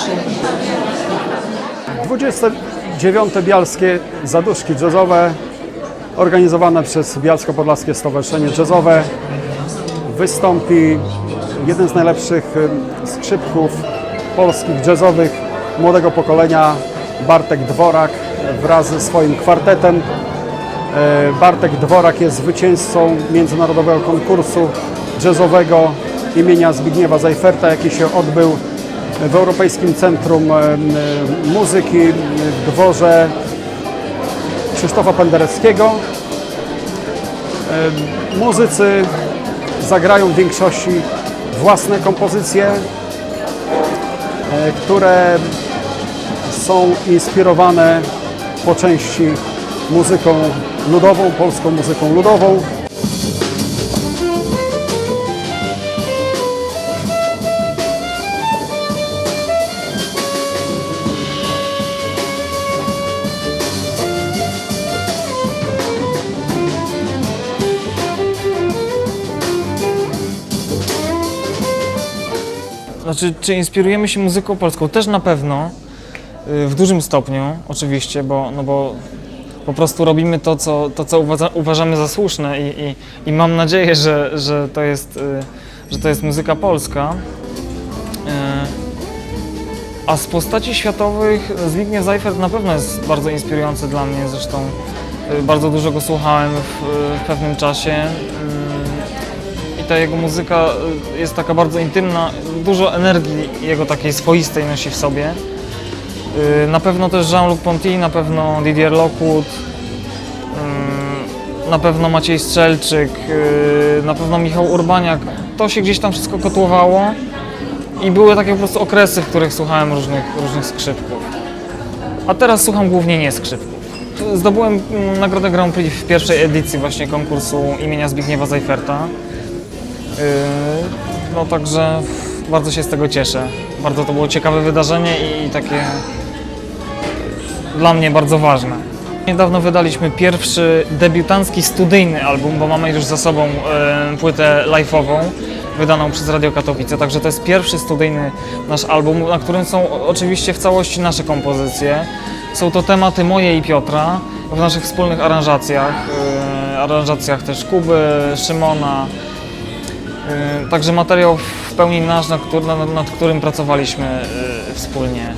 serdecznie. 29. Bialskie Zaduszki Jazzowe organizowane przez Bialsko-Podlaskie Stowarzyszenie Jazzowe wystąpi jeden z najlepszych skrzypków polskich jazzowych młodego pokolenia Bartek Dworak wraz ze swoim kwartetem. E, Bartek Dworak jest zwycięzcą międzynarodowego konkursu jazzowego imienia Zbigniewa Zajferta, jaki się odbył w Europejskim Centrum Muzyki w dworze Krzysztofa Pendereckiego. Muzycy zagrają w większości własne kompozycje, e, które są inspirowane po części muzyką ludową, polską muzyką ludową. Znaczy, czy inspirujemy się muzyką polską? Też na pewno, y, w dużym stopniu oczywiście, bo, no bo po prostu robimy to, co, to, co uważa, uważamy za słuszne i, i, i mam nadzieję, że, że, to jest, y, że to jest muzyka polska. Y, A z postaci światowych Zbigniew Zajfert na pewno jest bardzo inspirujący dla mnie, zresztą bardzo dużo go słuchałem w, w pewnym czasie. Mm, ta jego muzyka y, jest taka bardzo intymna, dużo energii jego takiej swoistej nosi w sobie. Y, Na pewno też Jean-Luc Ponty, na pewno Didier Lockwood, y, na pewno Maciej Strzelczyk, y, na pewno Michał Urbaniak. To się gdzieś tam wszystko kotłowało i były takie po prostu okresy, w których słuchałem różnych, różnych skrzypków. A teraz słucham głównie nie skrzypków. Zdobyłem mm, Nagrodę Grand Prix w pierwszej edycji właśnie konkursu imienia Zbigniewa Zajferta. Yy, No także bardzo się z tego cieszę. Bardzo to było ciekawe wydarzenie i takie dla mnie bardzo ważne. Niedawno wydaliśmy pierwszy debiutancki studyjny album, bo mamy już za sobą e, płytę live'ową wydaną przez Radio Katowice, także to jest pierwszy studyjny nasz album, na którym są oczywiście w całości nasze kompozycje. Są to tematy moje i Piotra w naszych wspólnych aranżacjach, e, aranżacjach też Kuby, Szymona, Także materiał w pełni nasz, nad, któr- nad, nad którym pracowaliśmy e, wspólnie.